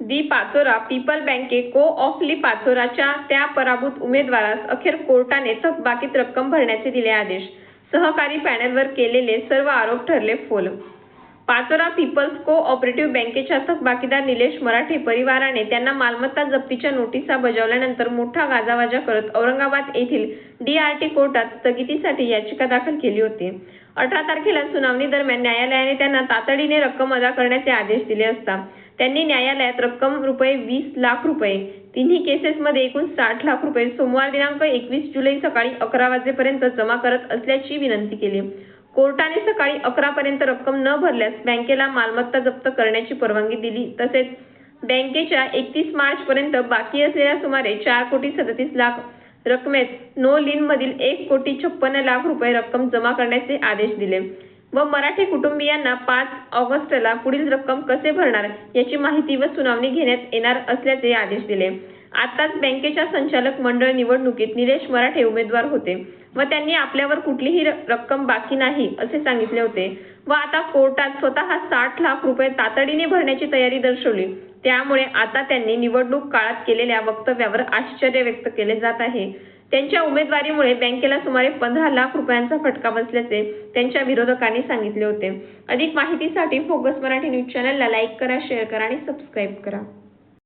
दी Pachora people बँके को ऑफली पाचोराच्या त्या पराभूत उमेदवारास अखेर कोर्टाने थकबाकीत रक्कम भरण्याचे दिले आदेश. सहकारी पॅनलवर केलेले सर्व आरोप ठरले फोल. पाचोरा पीपल्स को ऑपरेटिव्ह बँकेच्या थकबाकीदार निलेश मराठे परिवाराने त्यांना मालमत्ता जप्तीच्या नोटिसा बजावल्यानंतर मोठा गाजावाजा करत औरंगाबाद येथील डीआरटी कोर्टात स्थगितीसाठी याचिका दाखल केली होती. अठरा तारखेला सुनावणी दरम्यान न्यायालयाने त्यांना तातडीने रक्कम अदा करण्याचे आदेश दिले असता त्यांनी न्यायालयात रक्कम रुपये वीस लाख रुपये तिन्ही केसेसमध्ये एकूण साठ लाख रुपये सोमवार दिनांक एकवीस जुलै सकाळी अकरा वाजेपर्यंत जमा करत असल्याची विनंती केली. कोर्टाने सकाळी अकरा पर्यंत रक्कम न भरल्यास बँकेला मालमत्ता जप्त करण्याची परवानगी दिली. तसेच बँकेच्या एकतीस मार्च पर्यंत बाकी असलेल्या सुमारे चार कोटी सदतीस लाख रकमेत नो लिन मधील एक कोटी छप्पन्न लाख रुपये रक्कम जमा करण्याचे आदेश दिले. व मराठी कुटुंबियांना पाच ऑगस्टला पुढील रक्कम कसे भरणार याची माहिती व सुनावणी घेण्यात येणार असल्याचे आदेश दिले. आताच बँकेच्या संचालक मंडळ निवडणुकीत निलेश मराठे उमेदवार होते व त्यांनी आपल्यावर कुठलीही रक्कम बाकी नाही असे सांगितले होते. व आता कोर्टात स्वतः साठ लाख रुपये तातडीने भरण्याची तयारी दर्शवली. त्यामुळे आता त्यांनी निवडणूक काळात केलेल्या वक्तव्यावर आश्चर्य व्यक्त केले जात आहे. त्यांच्या उमेदवारीमुळे बँकेला सुमारे पंधरा लाख रुपयांचा फटका बसल्याचे त्यांच्या विरोधकांनी सांगितले होते. अधिक माहितीसाठी फोकस मराठी न्यूज चॅनलला लाईक करा शेअर करा आणि सबस्क्राईब करा.